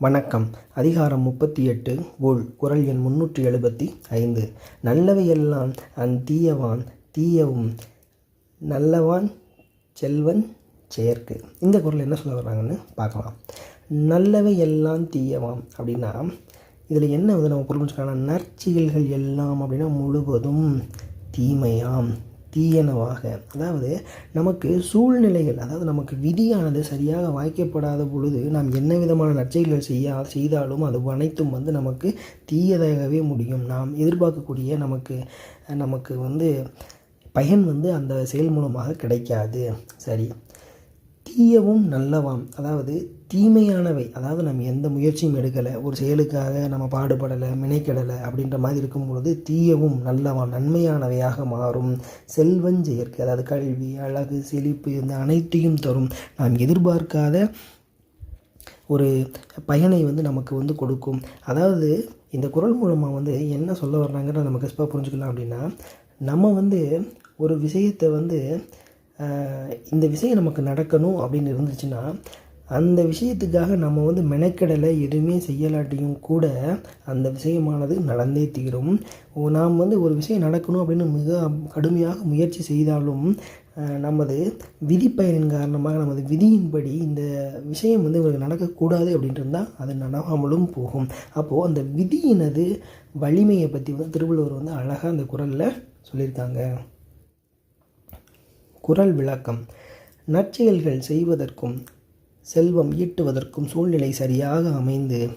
வணக்கம். அதிகாரம் முப்பத்தி எட்டு ஊழ் குரல் எண் முன்னூற்றி எழுபத்தி ஐந்து. நல்லவையெல்லாம் அந் தீயவான் தீயவும் நல்லவான் செல்வன் செயற்கு. இந்த குரல் என்ன சொல்ல வர்றாங்கன்னு பார்க்கலாம். நல்லவை எல்லாம் தீயவாம் அப்படின்னா இதில் என்ன வந்து நம்ம புரிஞ்சுக்கலாம் நற்செயல்கள் எல்லாம் அப்படின்னா முழுவதும் தீமையாம். தீயனவாக. அதாவது நமக்கு சூழ்நிலைகள் அதாவது நமக்கு விதியானது சரியாக வாய்க்கப்படாத பொழுது நாம் என்ன விதமான நற்செயல்கள் செய்ய செய்தாலும் அது அனைத்தும் வந்து நமக்கு தீயதாகவே முடியும். நாம் எதிர்பார்க்கக்கூடிய நமக்கு நமக்கு வந்து பயன் வந்து அந்த செயல் மூலமாக கிடைக்காது. சரி. தீயவும் நல்லவாம். அதாவது தீமையானவை. அதாவது நம்ம எந்த முயற்சியும் எடுக்கலை. ஒரு செயலுக்காக நம்ம பாடுபடலை மினைக்கடலை அப்படின்ற மாதிரி இருக்கும் பொழுது தீயவும் நல்லவாம் நன்மையானவையாக மாறும். செல்வஞ்செயற்கை அதாவது கல்வி அழகு செழிப்பு இந்த அனைத்தையும் தரும். நாம் எதிர்பார்க்காத ஒரு பயனை வந்து நமக்கு வந்து கொடுக்கும். அதாவது இந்த குரல் மூலமாக வந்து என்ன சொல்ல வர்றாங்கன்னு நம்ம கஸ்பாக புரிஞ்சுக்கலாம் அப்படின்னா நம்ம வந்து ஒரு விஷயத்தை வந்து இந்த விஷயம் நமக்கு நடக்கணும் அப்படின்னு இருந்துச்சுன்னா அந்த விஷயத்துக்காக நம்ம வந்து மெனக்கெடலை எதுவுமே செய்யலாட்டியும் கூட அந்த விஷயமானது நடந்தே தீரும். நாம் வந்து ஒரு விஷயம் நடக்கணும் அப்படின்னு மிக கடுமையாக முயற்சி செய்தாலும் நமது விதிப்பயனின் காரணமாக நமது விதியின்படி இந்த விஷயம் வந்து இவருக்கு நடக்கக்கூடாது அப்படின்ட்டு இருந்தால் அது நடவாமலும் போகும். அப்போது அந்த விதியினது வலிமையை பற்றி வந்து திருவள்ளுவர் வந்து அழகாக அந்த குரலில் சொல்லியிருக்காங்க. குரல் விளக்கம். நற்செயல்கள் செய்வதற்கும் செல்வம் ஈட்டுவதற்கும் சூழ்நிலை சரியாக அமைந்து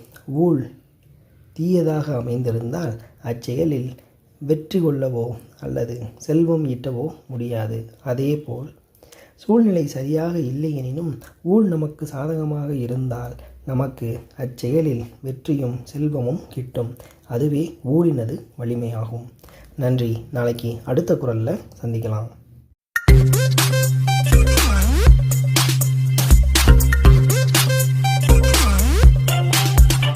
ஊழ் தீயதாக அமைந்திருந்தால் அச்செயலில் வெற்றி கொள்ளவோ அல்லது செல்வம் ஈட்டவோ முடியாது. அதேபோல் சூழ்நிலை சரியாக இல்லை எனினும் ஊழ் நமக்கு சாதகமாக இருந்தால் நமக்கு அச்செயலில் வெற்றியும் செல்வமும் கிட்டும். அதுவே ஊழினது வலிமையாகும். நன்றி. நாளைக்கு அடுத்த குரலில் சந்திக்கலாம்.